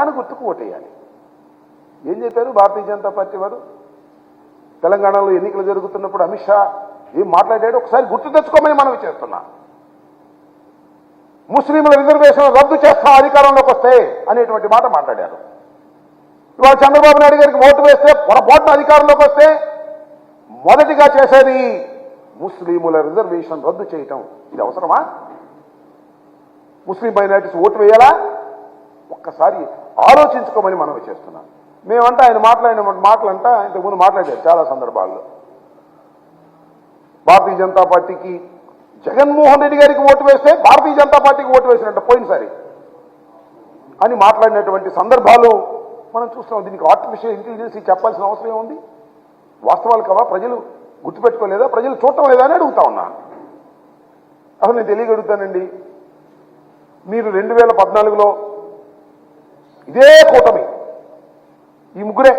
Fan గుర్తుకు ఓటేయాలి ఏం చెప్పారు? భారతీయ జనతా పార్టీ వారు? తెలంగాణలో ఎన్నికలు జరుగుతున్నప్పుడు అమిత్ షా ఏం మాట్లాడాడు ఒకసారి గుర్తు తెచ్చుకోమని మనం చేస్తున్నా. ముస్లింల రిజర్వేషన్ రద్దు చేస్తాం అధికారంలోకి వస్తే అనేటువంటి మాట మాట్లాడారు. ఇవాళ చంద్రబాబు నాయుడు గారికి ఓటు వేస్తే పొరపాటున అధికారంలోకి వస్తే మొదటిగా చేసేది ముస్లిముల రిజర్వేషన్ రద్దు చేయటం. ఇది అవసరమా? ముస్లిం మైనార్టీస్ ఓటు వేయాలా? ఒక్కసారి ఆలోచించుకోమని మనం చేస్తున్నాం. మేమంటే ఆయన మాట్లాడిన మాటలంట ఇంతకుముందు మాట్లాడారు చాలా సందర్భాల్లో. భారతీయ జనతా పార్టీకి జగన్మోహన్ రెడ్డి గారికి ఓటు వేస్తే భారతీయ జనతా పార్టీకి ఓటు వేసినట్టు పోయినసారి అని మాట్లాడినటువంటి సందర్భాలు మనం చూస్తున్నాం. దీనికి ఆర్టిఫిషియల్ ఇంటెలిజెన్స్ చెప్పాల్సిన అవసరం ఏముంది? వాస్తవాలు కవా? ప్రజలు గుర్తుపెట్టుకోలేదా? ప్రజలు చూడటం లేదా అని అడుగుతా ఉన్నా. అసలు నేను తెలియగలుగుతానండి. మీరు రెండు వేల పద్నాలుగులో ఇదే కూటమి. ఈ ముగ్గురే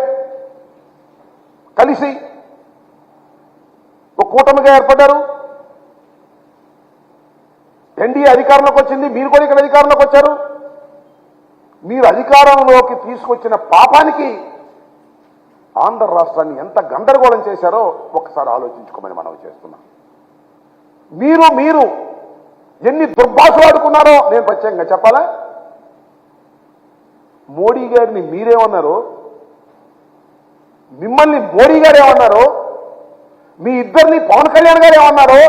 కలిసి ఒక కూటమిగా ఏర్పడ్డారు. ఎన్డీఏ అధికారంలోకి వచ్చింది మీరు కూడా ఇక్కడ అధికారంలోకి వచ్చారు. మీరు అధికారంలోకి తీసుకొచ్చిన పాపానికి ఆంధ్ర రాష్ట్రాన్ని ఎంత గందరగోళం చేశారో ఒకసారి ఆలోచించుకోమని మనం చేస్తున్నాం. మీరు మీరు ఎన్ని దుర్భాషలు ఆడుకున్నారో నేను ప్రత్యేకంగా చెప్పాలా? మోడీ గారిని మీరేమన్నారు? మిమ్మల్ని మోడీ గారు ఏమన్నారో? మీ ఇద్దరిని పవన్ కళ్యాణ్ గారు ఏమన్నారో?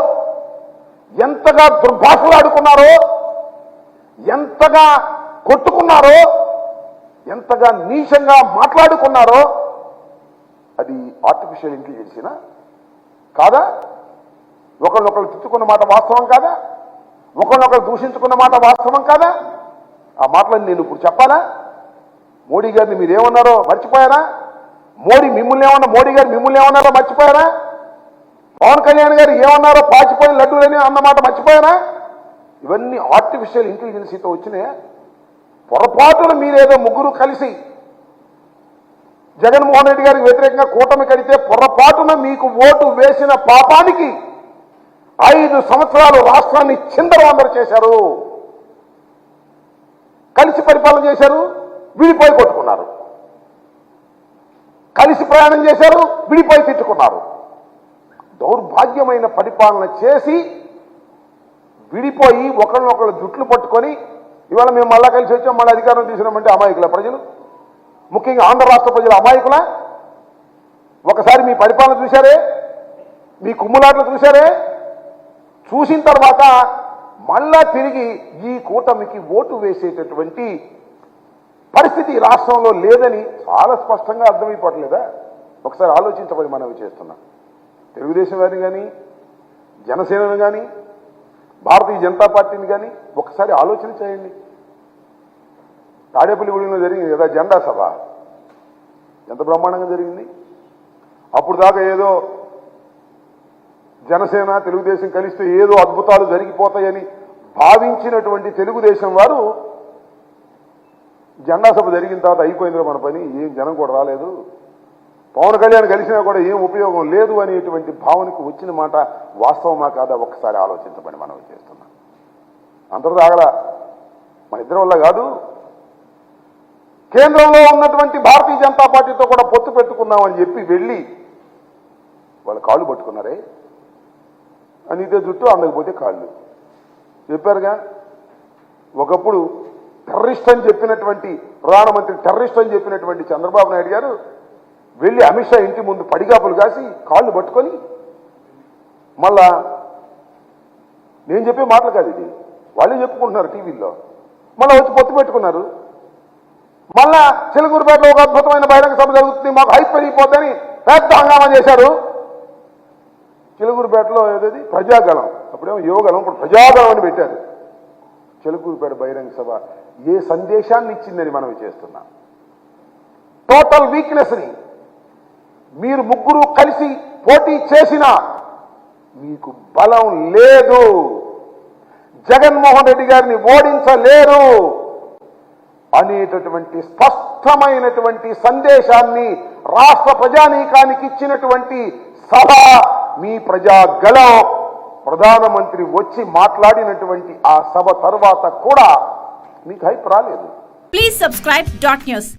ఎంతగా దుర్భాషలు ఆడుకున్నారో? ఎంతగా కొట్టుకున్నారో? ఎంతగా నీచంగా మాట్లాడుకున్నారో? అది ఆర్టిఫిషియల్ ఇంటెలిజెన్సీనా కాదా? ఒకళ్ళొకళ్ళు తిట్టుకున్న మాట వాస్తవం కాదా? ఒకళ్ళొకళ్ళు దూషించుకున్న మాట వాస్తవం కాదా? ఆ మాటలను నేను ఇప్పుడు చెప్పాలా? మోడీ గారిని మీరు ఏమన్నారో మర్చిపోయారా? మోడీ మిమ్మల్ని ఏమన్నా మోడీ గారు మిమ్మల్ని ఏమన్నారో మర్చిపోయారా? పవన్ కళ్యాణ్ గారు ఏమన్నారో పాచిపోయిన లడ్డూలని అన్నమాట మర్చిపోయారా? ఇవన్నీ ఆర్టిఫిషియల్ ఇంటెలిజెన్సీతో వచ్చినాయి? పొరపాటున మీరేదో ముగ్గురు కలిసి జగన్మోహన్ రెడ్డి గారికి వ్యతిరేకంగా కూటమి కడితే పొరపాటున మీకు ఓటు వేసిన పాపానికి ఐదు సంవత్సరాలు రాష్ట్రాన్ని చిందరవందరు చేశారు. కలిసి పరిపాలన చేశారు. విడిపోయి కొట్టుకున్నారు. కలిసి ప్రయాణం చేశారు విడిపోయి తిట్టుకున్నారు. దౌర్భాగ్యమైన పరిపాలన చేసి విడిపోయి ఒకళ్ళనొకళ్ళు జుట్లు పట్టుకొని ఇవాళ మేము మళ్ళా కలిసి వచ్చాం మళ్ళీ అధికారం తీసినామంటే అమాయకుల ప్రజలు. ముఖ్యంగా ఆంధ్ర రాష్ట్ర ప్రజలు అమాయకుల? ఒకసారి మీ పరిపాలన చూశారే? మీ కుమ్ములాట్లు చూశారే? చూసిన తర్వాత మళ్ళా తిరిగి ఈ కూటమికి ఓటు వేసేటటువంటి పరిస్థితి రాష్ట్రంలో లేదని చాలా స్పష్టంగా అర్థమైపోవట్లేదా? ఒకసారి ఆలోచించబడి మనవి చేస్తున్నాం. తెలుగుదేశం వారిని కానీ జనసేనను కానీ భారతీయ జనతా పార్టీని కానీ ఒకసారి ఆలోచన చేయండి. తాడేపల్లిగూడెంలో జరిగింది కదా జెండా సభ. ఎంత బ్రహ్మాండంగా జరిగింది? అప్పుడు దాకా ఏదో జనసేన తెలుగుదేశం కలిస్తే ఏదో అద్భుతాలు జరిగిపోతాయని భావించినటువంటి తెలుగుదేశం వారు జెండా సభ జరిగిన తర్వాత అయిపోయిందిలో మన పని ఏం జనం కూడా రాలేదు. పవన్ కళ్యాణ్ కలిసినా కూడా ఏం ఉపయోగం లేదు అనేటువంటి భావనకు వచ్చిన మాట వాస్తవమా కాదా ఒక్కసారి ఆలోచించమని మనం చేస్తున్నాం. అందరూ ఆగల మన ఇద్దరి వల్ల కాదు. కేంద్రంలో ఉన్నటువంటి భారతీయ జనతా పార్టీతో కూడా పొత్తు పెట్టుకుందామని చెప్పి వెళ్ళి వాళ్ళు కాళ్ళు పట్టుకున్నారే. అనితే జుట్టు అందకపోతే కాళ్ళు. చెప్పారుగా ఒకప్పుడు టెర్రరిస్ట్ అని చెప్పినటువంటి ప్రధానమంత్రి టెర్రరిస్ట్ అని చెప్పినటువంటి చంద్రబాబు నాయుడు గారు వెళ్ళి అమిత్ షా ఇంటి ముందు పడిగాపులు కాసి కాళ్ళు పట్టుకొని మళ్ళా నేను చెప్పే మాటలు కాదు ఇది. వాళ్ళే చెప్పుకుంటున్నారు టీవీల్లో. మళ్ళా వచ్చి పొత్తు పెట్టుకున్నారు. మళ్ళా చిలుగురుపేటలో ఒక అద్భుతమైన బహిరంగ సభ జరుగుతుంది. మాకు హైప్ పెరిగిపోద్దని పెద్ద హంగామా చేశారు. చిలుగురుపేటలో ఏదది? ప్రజాగలం అప్పుడేమో యువగలం ఇప్పుడు ప్రజాగలం అని పెట్టారు. చెలుకూరుపేట బహిరంగ సభ. ఏ సందేశాన్ని ఇచ్చిందని మనం చేస్తున్నాం? టోటల్ వీక్నెస్ని మీరు ముగ్గురు కలిసి పోటీ చేసినా మీకు బలం లేదు. జగన్మోహన్ రెడ్డి గారిని ఓడించలేరు. అనేటటువంటి స్పష్టమైనటువంటి సందేశాన్ని రాష్ట్ర ప్రజానీకానికి ఇచ్చినటువంటి సభ మీ ప్రజాగలం ప్రధానమంత్రి వచ్చి మాట్లాడినటువంటి ఆ సభ తర్వాత కూడా మీకు హైప్ రాలేదు. Please subscribe dot news